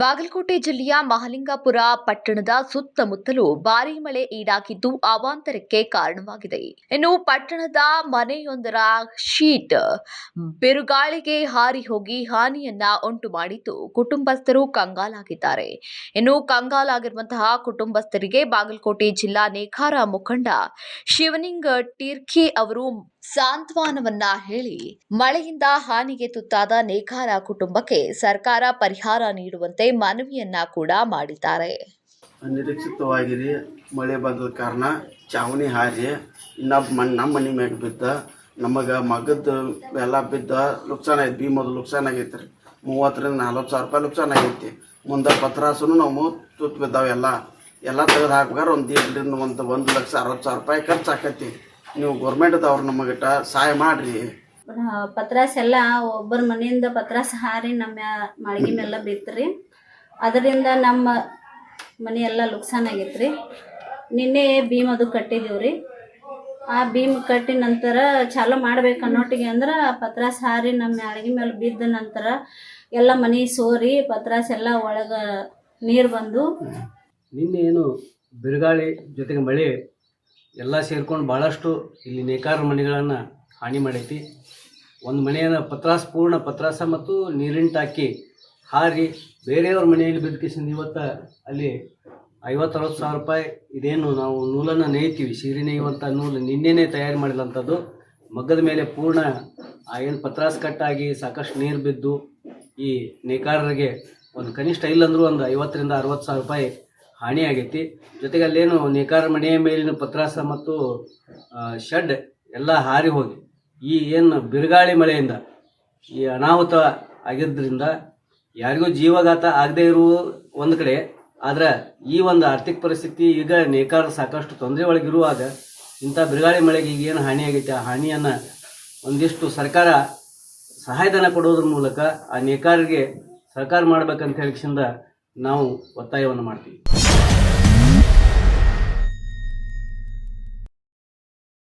ಬಾಗಲಕೋಟೆ ಜಿಲ್ಲೆಯ ಮಹಲಿಂಗಾಪುರ ಪಟ್ಟಣದ ಸುತ್ತಮುತ್ತಲೂ ಭಾರೀ ಮಳೆ ಈಡಾಗಿದ್ದು ಅವಾಂತರಕ್ಕೆ ಕಾರಣವಾಗಿದೆ. ಇನ್ನು ಪಟ್ಟಣದ ಮನೆಯೊಂದರ ಶೀಟ್ ಬಿರುಗಾಳಿಗೆ ಹಾರಿ ಹೋಗಿ ಹಾನಿಯನ್ನ ಉಂಟು ಮಾಡಿದ್ದು ಕುಟುಂಬಸ್ಥರು ಕಂಗಾಲಾಗಿದ್ದಾರೆ. ಇನ್ನು ಕಂಗಾಲಾಗಿರುವಂತಹ ಕುಟುಂಬಸ್ಥರಿಗೆ ಬಾಗಲಕೋಟೆ ಜಿಲ್ಲಾ ನೇಕಾರ ಮುಖಂಡ ಶಿವನಿಂಗ್ ಟಿರ್ಕಿ ಅವರು ಸಾಂತ್ವನವನ್ನ ಹೇಳಿ ಮಳೆಯಿಂದ ಹಾನಿಗೆ ತುತ್ತಾದ ನೇಕಾರ ಕುಟುಂಬಕ್ಕೆ ಸರ್ಕಾರ ಪರಿಹಾರ ನೀಡುವಂತೆ ಮನವಿಯನ್ನ ಕೂಡ ಮಾಡಿದ್ದಾರೆ. ಅನಿರೀಕ್ಷಿತವಾಗಿರಿ, ಮಳೆ ಬಂದ ಕಾರಣ ಚಾವಣಿ ಹಾರಿ ಇನ್ನೊಬ್ಬ ಮಣ್ಣು ನಮ್ಮ ಮನೆ ಮೇಲೆ ಬಿದ್ದ, ನಮಗೆ ಮಗದ ಎಲ್ಲ ಬಿದ್ದ ನುಕ್ಸಾನ ಐತಿ ಮೊದಲು ನುಕ್ಸಾನ ಆಗೈತೆ ರೀ ಮೂವತ್ತರಿಂದ ನಲ್ವತ್ತು ಸಾವಿರ ರೂಪಾಯಿ ನುಕ್ಸಾನ ಆಗೈತಿ. ಮುಂದೆ ಪತ್ರಾಸನು ನಾವು ತುತ್ತು ಬಿದ್ದಾವೆಲ್ಲ ಎಲ್ಲ. ತೆಗೆದು ಹಾಕ್ಬೇಕಾದ್ರೆ ಒಂದು ಒಂದು ಒಂದು ಲಕ್ಷ ಅರವತ್ತು ಸಾವಿರ ರೂಪಾಯಿ ಖರ್ಚು ಆಕೈತಿ. ನೀವು ಗೌರ್ಮೆಂಟ್ದವ್ರು ನಮಗೆ ಸಹಾಯ ಮಾಡ್ರಿ. ಪತ್ರಾಸ ಎಲ್ಲ ಒಬ್ಬರ ಮನೆಯಿಂದ ಪತ್ರಾಸ ಹಾರಿ ನಮ್ಮ ಮಾಳಿಗೆ ಮೇಲೆ ಬಿತ್ರಿ. ಅದರಿಂದ ನಮ್ಮ ಮನೆ ಎಲ್ಲ ಲುಕ್ಸಾನ್ ಆಗೈತ್ರಿ. ನಿನ್ನೆ ಭೀಮ್ ಅದು ಕಟ್ಟಿದೀವ್ರಿ ಆ ಭೀಮ್ ಕಟ್ಟಿ ನಂತರ ಚಾಲು ಮಾಡ್ಬೇಕು ಅನ್ನೋಟಿಗೆ ಅಂದ್ರೆ ಪತ್ರಾಸ ಹಾರಿ ನಮ್ಮ ಮ್ಯಾಳಿಗೆ ಮೇಲೆ ಬಿದ್ದ ನಂತರ ಎಲ್ಲ ಮನೆ ಸೋರಿ ಪತ್ರಾಸ ಎಲ್ಲ ಒಳಗೆ ನೀರು ಬಂದು ನಿನ್ನೆ ಏನು ಬಿರುಗಾಳಿ ಜೊತೆಗೆ ಮಳೆ ಎಲ್ಲ ಸೇರ್ಕೊಂಡು ಭಾಳಷ್ಟು ಇಲ್ಲಿ ನೇಕಾರ ಮನೆಗಳನ್ನು ಹಾನಿ ಮಾಡೈತಿ. ಒಂದು ಮನೆಯನ್ನು ಪತ್ರಾಸ ಪೂರ್ಣ ಪತ್ರಾಸ ಮತ್ತು ನೀರಿನ ಟಾಕಿ ಹಾರಿ ಬೇರೆಯವ್ರ ಮನೆಯಲ್ಲಿ ಬದುಕಿಸಿದ ಇವತ್ತು ಅಲ್ಲಿ ಐವತ್ತು ಅರವತ್ತು ಸಾವಿರ ರೂಪಾಯಿ ಇದೇನು ನಾವು ನೂಲನ್ನು ನೇಯ್ತೀವಿ. ಸೀರೆ ನೇಯುವಂಥ ನೂಲು ನಿನ್ನೆನೇ ತಯಾರು ಮಾಡಿದಂಥದ್ದು. ಮಗ್ಗದ ಮೇಲೆ ಪೂರ್ಣ ಆ ಏನು ಪತ್ರಾಸ ಕಟ್ಟಾಗಿ ಸಾಕಷ್ಟು ನೀರು ಬಿದ್ದು ಈ ನೇಕಾರರಿಗೆ ಒಂದು ಕನಿಷ್ಠ ಇಲ್ಲಂದ್ರೂ ಒಂದು ಐವತ್ತರಿಂದ ಅರವತ್ತು ಸಾವಿರ ರೂಪಾಯಿ ಹಾನಿ ಆಗೈತಿ. ಜೊತೆಗೆ ಅಲ್ಲೇನು ನೇಕಾರ ಮನೆಯ ಮೇಲಿನ ಪತ್ರಾಸ ಮತ್ತು ಶೆಡ್ ಎಲ್ಲ ಹಾರಿ ಹೋಗಿ. ಈ ಏನು ಬಿರುಗಾಳಿ ಮಳೆಯಿಂದ, ಈ ಅನಾಹುತ ಆಗಿದ್ದರಿಂದ ಯಾರಿಗೂ ಜೀವಘಾತ ಆಗದೇ ಇರುವ ಒಂದು ಕಡೆ. ಆದರೆ ಈ ಒಂದು ಆರ್ಥಿಕ ಪರಿಸ್ಥಿತಿ ಈಗ ನೇಕಾರ ಸಾಕಷ್ಟು ತೊಂದರೆ ಒಳಗಿರುವಾಗ ಇಂಥ ಬಿರುಗಾಳಿ ಮಳೆಗೆ ಈಗ ಏನು ಹಾನಿ ಆಗೈತೆ? ಆ ಹಾನಿಯನ್ನು ಒಂದಿಷ್ಟು ಸರ್ಕಾರ ಸಹಾಯಧನ ಕೊಡೋದ್ರ ಮೂಲಕ ಆ ನೇಕಾರರಿಗೆ ಸರ್ಕಾರ ಮಾಡ್ಬೇಕಂತ ಹೇಳಿಕ್ಷಿಂದ ನಾವು ಒತ್ತಾಯವನ್ನು ಮಾಡ್ತೀವಿ.